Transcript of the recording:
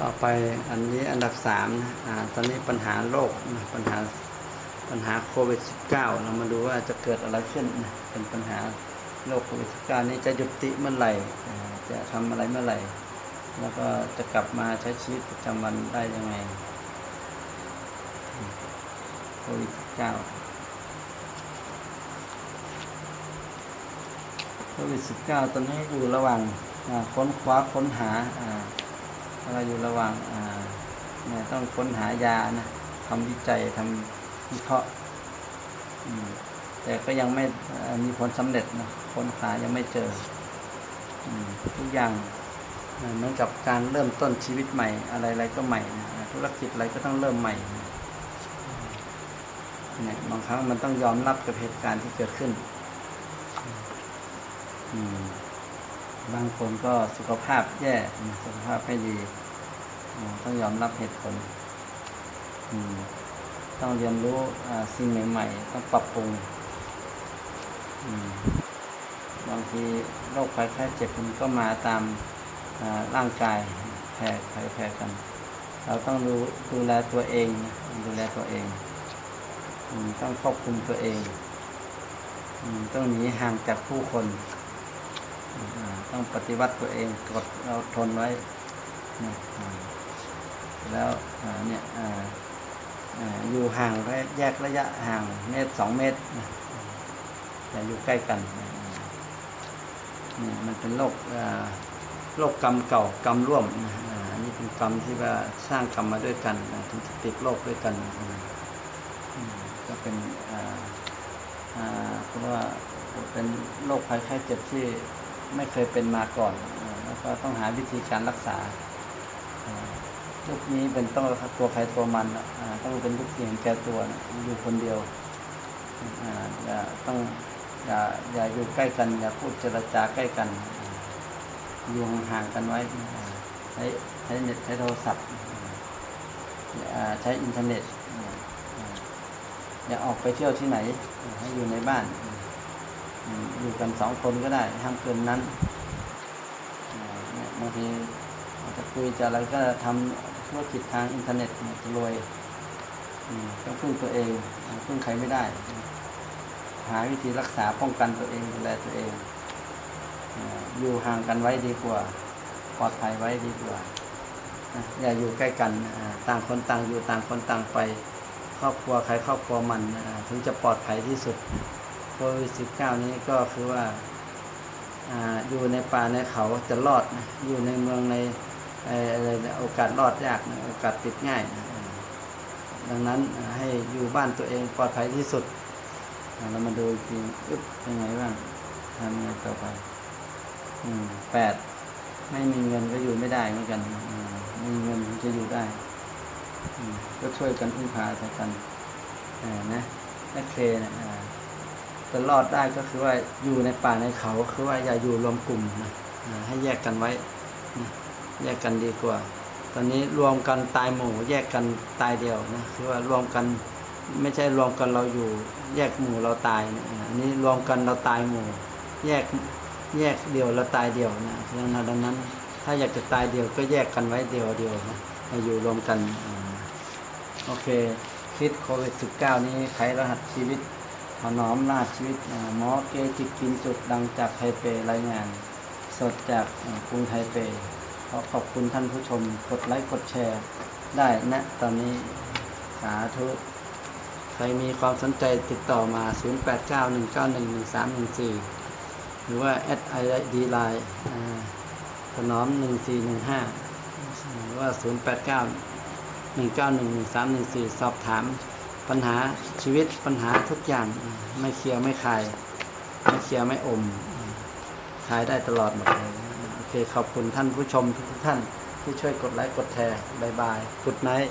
ต่อไปอันนี้อันดับสามนะอ่าตอนนี้ปัญหาโรคนะปัญหาปัญหาโควิด -19 เรามาดูว่าจะเกิดอะไรขึ้นนะเป็นปัญหาโรคโควิด -19 นี้จะหยุดติเมื่อไหร่จะทำอะไรเมื่อไหร่ แล้วก็จะกลับมาใช้ชีวิตประจำวันได้ยังไงโควิด -19 โควิด -19 ตอนนี้อยู่ระหว่างค้นคว้าค้นหาอ่า เราอยู่ระหว่างเนี่ยต้องค้นหายานะทำวิจัยทำวิเคราะห์แต่ก็ยังไม่มีผลสำเร็จนะค้นหายังไม่เจอทุกอย่างเหมือนกับการเริ่มต้นชีวิตใหม่ อะไรๆก็ใหม่นะธุรกิจอะไรก็ต้องเริ่มใหม่เนี่ยบางครั้งมันต้องยอมรับกับเหตุการณ์ที่เกิดขึ้น อืม บางคนก็สุขภาพแย่สุขภาพไม่ดีต้องยอมรับเหตุผลต้องเรียนรู้สิ่งใหม่ๆ ต้องปรับปรุงบางทีโรคภัยไข้เจ็บมันก็มาตามร่างกายแพ้แพ้แพ้กัน เราต้องดูดูแลตัวเองนะดูแลตัวเองต้องควบคุมตัวเองต้องหนีห่างจากผู้คน ต้องปฏิวัติตัวเองกดเราทนไว้นะแล้วเนี่ยอยู่ห่างระยะแยกระยะห่างเมตรสองเมตรนะอย่าอยู่ใกล้กันนี่มันเป็นโรคโรคกรรมเก่ากรรมร่วมอันนี้เป็นกรรมที่ว่าสร้างกรรมมาด้วยกันถึงจะติดโรคด้วยกันก็เป็นเพราะว่าเป็นโรคภัยไข้เจ็บที่ ไม่เคยเป็นมาก่อนแล้วก็ต้องหาวิธีการรักษาอ่ายุคนี้เป็นต้องตัวใครตัวมันต้องเป็นยุคที่เห็นแก่ตัวอยู่คนเดียวอย่าต้องอย่าอย่าอยู่ใกล้กัน อย่าพูดเจรจาใกล้กันอยู่ห่างกันไว้ใช้ใช้เน็ตใช้โทรศัพท์อ่าใช้อินเทอร์เน็ตอย่าออกไปเที่ยวที่ไหนให้อยู่ในบ้าน อยู่กันสองคนก็ได้ห้ามเกินนั้นบางทีอาจจะคุยจะอะไรก็ทำธุรกิจทางอินเทอร์เน็ตเนี่ยจะรวยต้องพึ่งตัวเองพึ่งใครไม่ได้ หาวิธีรักษาป้องกันตัวเองดูแลตัวเอง อยู่ห่างกันไว้ดีกว่า ปลอดภัยไว้ดีกว่า อย่าอยู่ใกล้กันต่างคนต่างอยู่ต่างคนต่างไป ครอบครัวใครครอบครัวมันถึงจะปลอดภัยที่สุด วิดสิบเก้านี้ก็คือว่าออยู่ในป่าในเขาจะรอดนะอยู่ในเมืองในอะไรโอกาสรอดยากนะโอกาสติดง่ายนะดังนั้นให้อยู่บ้านตัวเองปลอดภัยที่สุด เรามาดูอีกทีอึ๊บเป็นไงบ้างทำยังไงต่อไปแปดไม่มีเงินก็อยู่ไม่ได้เหมือนกันมีเงินจะอยู่ได้ ก็ช่วยกันพึ่งพาใส่กันนะนักเคนะ จะรอดได้ก็คือว่าอยู่ในป่าในเขาคือว่าอย่าอยู่รวมกลุ่มนะให้แยกกันไว้นะแยกกันดีกว่า ตอนนี้รวมกันตายหมู่ แยกกันตายเดียวนะคือว่ารวมกันไม่ใช่รวมกันเราอยู่ แยกหมู่เราตายนะอันนี้รวมกันเราตายหมู่ แยกแยกเดียวเราตายเดียวนะดังนั้นดังนั้นถ้าอยากจะตายเดียวก็แยกกันไว้เดียวเดียวนะมาอยู่รวมกันโอเคคิดโควิด 19 นี้ไขรหัสชีวิต ถนอมราชชีวิตหมอเกจิกินจุดดังจากไทเปรายงาน สดจากกรุงไทเปขอขอบคุณท่านผู้ชม กดไลค์กดแชร์ ได้นะตอนนี้สาธุใครมีความสนใจติดต่อมา 0891911314 หรือว่า at id line อ่าถนอม 1415 หรือว่า 089หนึ่งเก้าหนึ่งหนึ่งสามหนึ่งสี่สอบถาม ปัญหาชีวิตปัญหาทุกอย่างไม่เคลียร์ไม่คลายไม่เคลียร์ไม่อมคลายได้ตลอดหมดเลยโอเคขอบคุณท่านผู้ชมทุกท่านที่ช่วยกดไลค์กดแชร์บายบายกุดไนท์